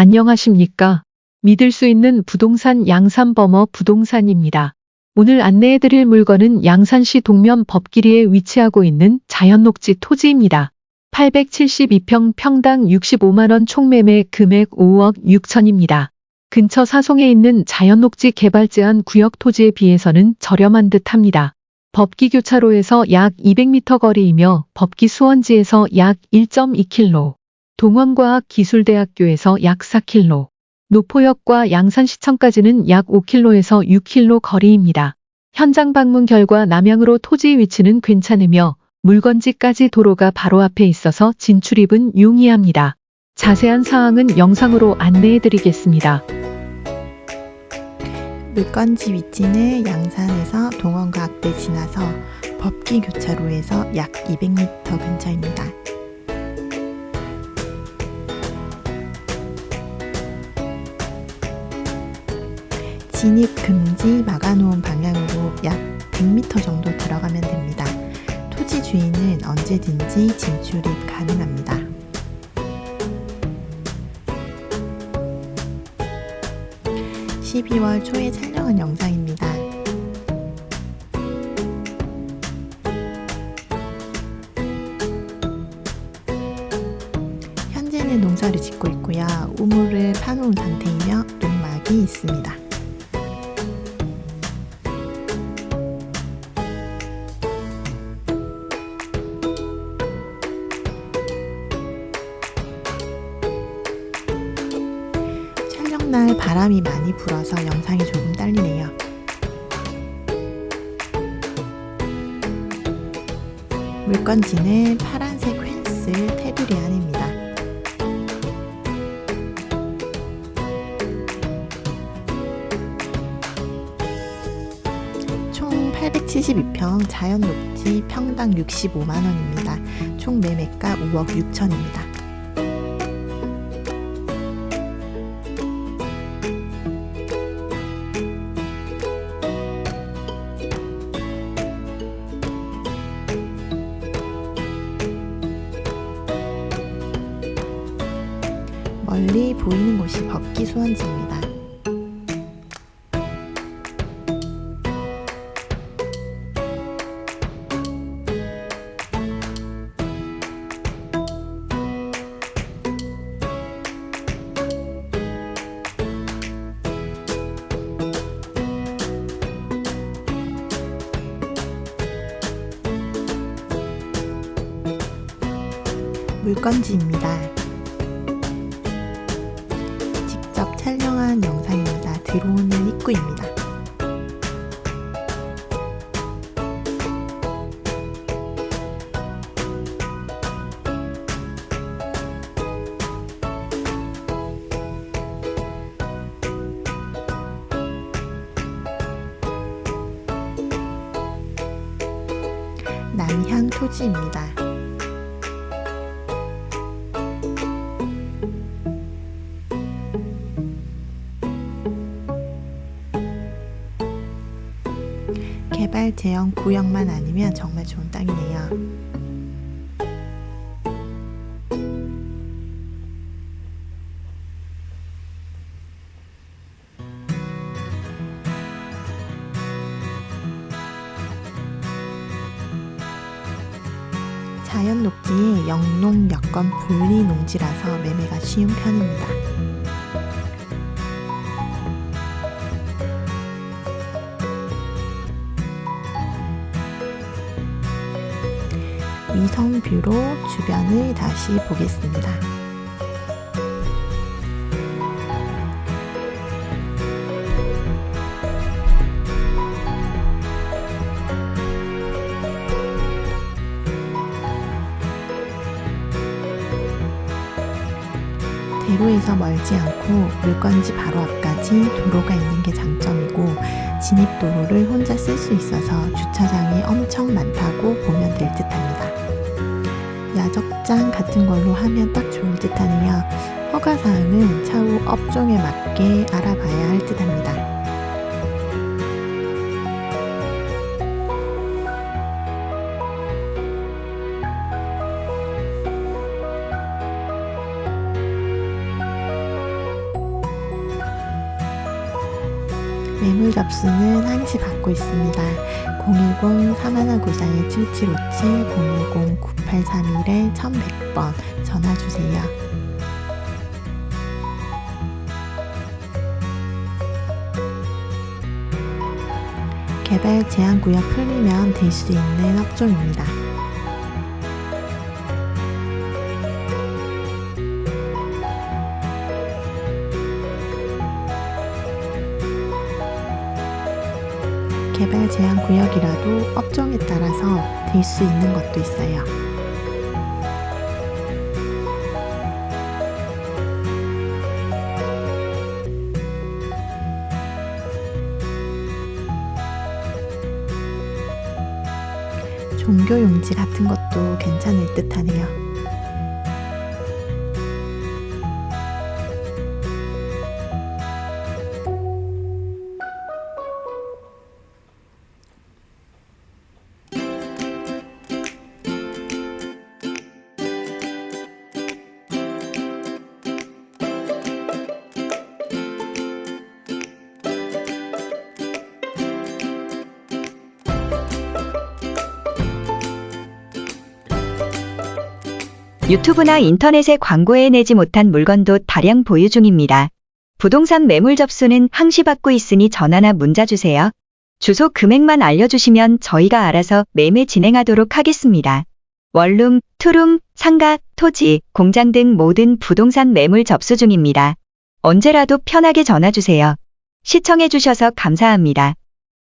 안녕하십니까. 믿을 수 있는 부동산 양산버머 부동산입니다. 오늘 안내해드릴 물건은 양산시 동면 법기리에 위치하고 있는 자연녹지 토지입니다. 872평 평당 65만원 총매매 금액 5억 6천입니다. 근처 사송에 있는 자연녹지 개발 제한 구역 토지에 비해서는 저렴한 듯 합니다. 법기 교차로에서 약 200m 거리이며 법기 수원지에서 약 1.2km, 동원과학기술대학교에서 약 4km, 노포역과 양산시청까지는 약 5km에서 6km 거리입니다. 현장 방문 결과 남향으로 토지 위치는 괜찮으며 물건지까지 도로가 바로 앞에 있어서 진출입은 용이합니다. 자세한 사항은 영상으로 안내해 드리겠습니다. 물건지 위치는 양산에서 동원과학대 지나서 법기 교차로에서 약 200m 근처입니다. 진입 금지 막아놓은 방향으로 약 100m 정도 들어가면 됩니다. 토지 주인은 언제든지 진출입 가능합니다. 12월 초에 촬영한 영상입니다. 현재는 농사를 짓고 있고요. 우물을 파놓은 상태이며 농막이 있습니다. 날 바람이 많이 불어서 영상이 조금 딸리네요. 물건지는 파란색 펜스 테두리 안입니다. 총 872평 자연 녹지 평당 65만원입니다. 총 매매가 5억 6천입니다. 멀리 보이는 곳이 법기 수원지입니다. 물건지입니다. 직접 촬영한 영상입니다. 들어오는 입구입니다. 남향 토지입니다. 개발 제형 구역만 아니면 정말 좋은 땅이네요. 자연 녹지의 영농 여건 분리 농지라서 매매가 쉬운 편입니다. 위성 뷰로 주변을 다시 보겠습니다. 대로에서 멀지 않고 물건지 바로 앞까지 도로가 있는 게 장점이고 진입 도로를 혼자 쓸 수 있어서 주차장이 엄청 많다고 보면 될 듯합니다. 야적장 같은 걸로 하면 딱 좋을 듯 하며 허가사항은 차후 업종에 맞게 알아봐야 할 듯 합니다. 매물 접수는 항시 받고 있습니다. 010-3194-7757, 010-9831-1100번 전화 주세요. 개발 제한 구역 풀리면 될 수 있는 업종입니다. 개발 제한 구역이라도 업종에 따라서 될 수 있는 것도 있어요. 종교 용지 같은 것도 괜찮을 듯 하네요. 유튜브나 인터넷에 광고해 내지 못한 물건도 다량 보유 중입니다. 부동산 매물 접수는 항시 받고 있으니 전화나 문자 주세요. 주소 금액만 알려주시면 저희가 알아서 매매 진행하도록 하겠습니다. 원룸, 투룸, 상가, 토지, 공장 등 모든 부동산 매물 접수 중입니다. 언제라도 편하게 전화 주세요. 시청해 주셔서 감사합니다.